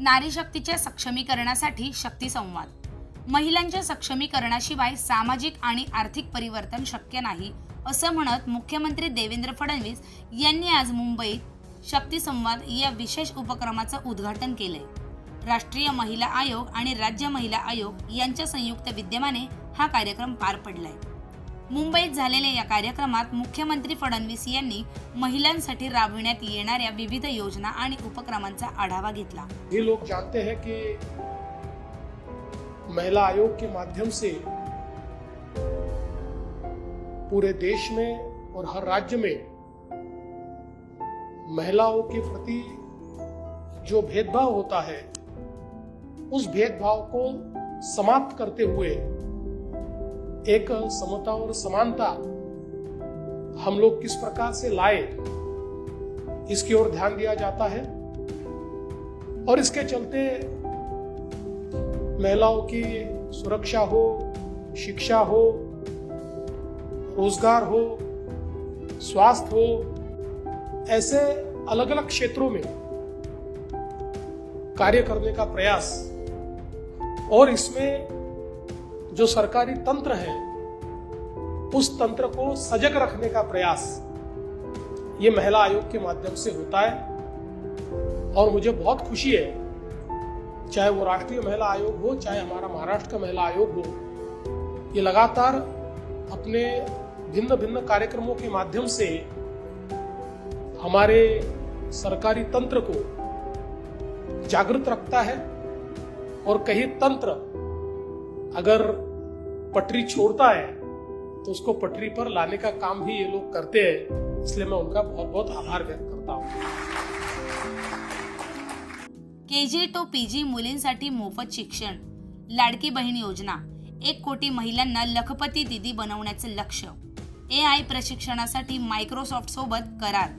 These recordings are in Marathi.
नारी शक्तीच्या सक्षमीकरणासाठी शक्ती संवाद महिलांच्या सक्षमीकरणाशिवाय सामाजिक आणि आर्थिक परिवर्तन शक्य नाही असं म्हणत मुख्यमंत्री देवेंद्र फडणवीस यांनी आज मुंबईत शक्ती संवाद या विशेष उपक्रमाचं उद्घाटन केलंय. राष्ट्रीय महिला आयोग आणि राज्य महिला आयोग यांच्या संयुक्त विद्यमाने हा कार्यक्रम पार पडलाय. मुंबईत झालेल्या या कार्यक्रमात मुख्यमंत्री फडणवीस यांनी महिलांसाठी राबविण्यात येणाऱ्या विविध योजना आणि उपक्रमांचा आढावा घेतला. भी लोग जानते हैं कि महिला आयोग के माध्यम से पूरे देश में और हर राज्य में महिलाओं के प्रति जो भेदभाव होता है उस भेदभाव को समाप्त करते हुए एक समता और समानता हम लोग किस प्रकार से लाए, इसकी ओर ध्यान दिया जाता है। और इसके चलते महिलाओं की सुरक्षा हो, शिक्षा हो, रोज़गार हो, स्वास्थ्य हो, ऐसे अलग अलग क्षेत्रों में कार्य करने का प्रयास और इसमें जो सरकारी तंत्र है, उस तंत्र को सजग रखने का प्रयास ये महिला आयोग के माध्यम से होता है। और मुझे बहुत खुशी है, चाहे वो राष्ट्रीय महिला आयोग हो, चाहे हमारा महाराष्ट्र का महिला आयोग हो, ये लगातार अपने भिन्न भिन्न कार्यक्रमों के माध्यम से हमारे सरकारी तंत्र को जागृत रखता है। और कहीं तंत्र अगर पटरी छोड़ता है तो उसको पटरी पर लाने का काम भी ये लोग करते हैं इसलिए मैं उनका बहुत बहुत आभार व्यक्त करता हूँ। के जी टू पी जी मुलींसाठी मोफत शिक्षण लाडकी बहीण योजना एक कोटी महिलांना लखपती दिदी बनवण्याचे लक्ष ए आय प्रशिक्षणासाठी मायक्रोसॉफ्ट सोबत करार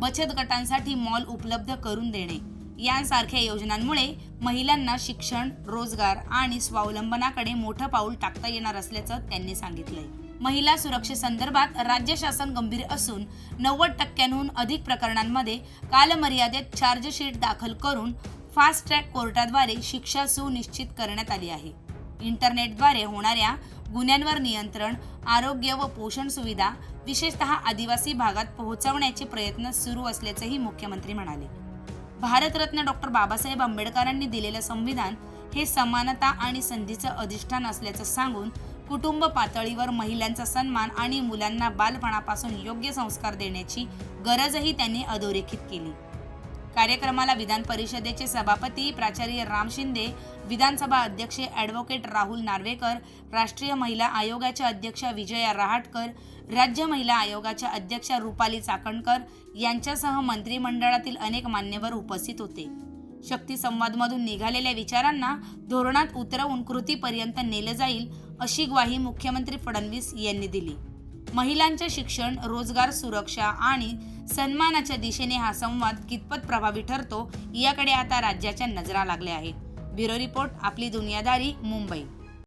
बचत गटांसाठी मॉल उपलब्ध करून देणे यांसारख्या योजनांमुळे महिलांना शिक्षण रोजगार आणि स्वावलंबनाकडे मोठं पाऊल टाकता येणार असल्याचं त्यांनी सांगितलंय. महिला सुरक्षेसंदर्भात राज्य शासन गंभीर असून नव्वद टक्क्यांहून अधिक प्रकरणांमध्ये कालमर्यादेत चार्जशीट दाखल करून फास्ट ट्रॅक कोर्टाद्वारे शिक्षा सुनिश्चित करण्यात आली आहे. इंटरनेटद्वारे होणाऱ्या गुन्ह्यांवर नियंत्रण आरोग्य व पोषण सुविधा विशेषतः आदिवासी भागात पोहोचवण्याचे प्रयत्न सुरू असल्याचंही मुख्यमंत्री म्हणाले. भारतरत्न डॉक्टर बाबासाहेब आंबेडकरांनी दिलेलं संविधान हे समानता आणि संधीचं अधिष्ठान असल्याचं सांगून कुटुंब पातळीवर महिलांचा सन्मान आणि मुलांना बालपणापासून योग्य संस्कार देण्याची गरजही त्यांनी अधोरेखित केली. कार्यक्रमाला विधान परिषदेचे सभापती प्राचार्य राम शिंदे विधानसभा अध्यक्ष ॲडव्होकेट राहुल नार्वेकर राष्ट्रीय महिला आयोगाच्या अध्यक्षा विजया रहाटकर राज्य महिला आयोगाच्या अध्यक्षा रुपाली चाकणकर यांच्यासह मंत्रिमंडळातील अनेक मान्यवर उपस्थित होते. शक्ती संवादमधून निघालेल्या विचारांना धोरणात उतरवून कृतीपर्यंत नेलं जाईल अशी ग्वाही मुख्यमंत्री फडणवीस यांनी दिली. महिलांचे शिक्षण रोजगार सुरक्षा आणि सन्मानाच्या दिशेने हा संवाद कितपत प्रभावी ठरतो याकडे आता राज्याच्या नजरा लागल्या आहेत. ब्युरो रिपोर्ट आपली दुनियादारी मुंबई.